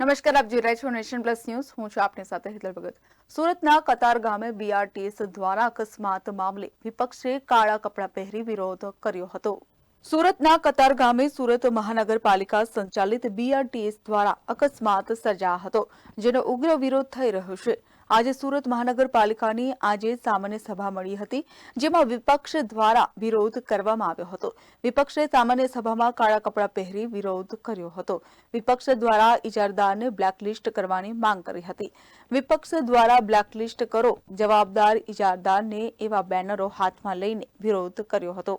નમસ્કાર, આપ જોઈ રહ્યા છો નેશન પ્લસ ન્યૂઝ. હું છું આપની સાથે હિતલ ભગત. સુરતના કતાર ગામે બીઆરટીએસ દ્વારા અકસ્માત મામલે વિપક્ષે કાળા કપડાં પહેરી વિરોધ કર્યો હતો. સુરતના કતાર ગામે સુરત મહાનગરપાલિકા સંચાલિત બીઆરટીએસ દ્વારા અકસ્માત સર્જાયો હતો, જેનો ઉગ્ર વિરોધ થઈ રહ્યો છે. આજે સુરત મહાનગરપાલિકાની આજે સામાન્ય સભા મળી હતી, જેમાં વિપક્ષ દ્વારા વિરોધ કરવામાં આવ્યો હતો. વિપક્ષે સામાન્ય સભામાં કાળા કપડાં પહેરી વિરોધ કર્યો હતો. વિપક્ષ દ્વારા ઇજારદારને બ્લેકલિસ્ટ કરવાની માંગ કરી હતી. વિપક્ષ દ્વારા બ્લેકલિસ્ટ કરો જવાબદાર ઇજારદારને એવા બેનરો હાથમાં લઈને વિરોધ કર્યો હતો.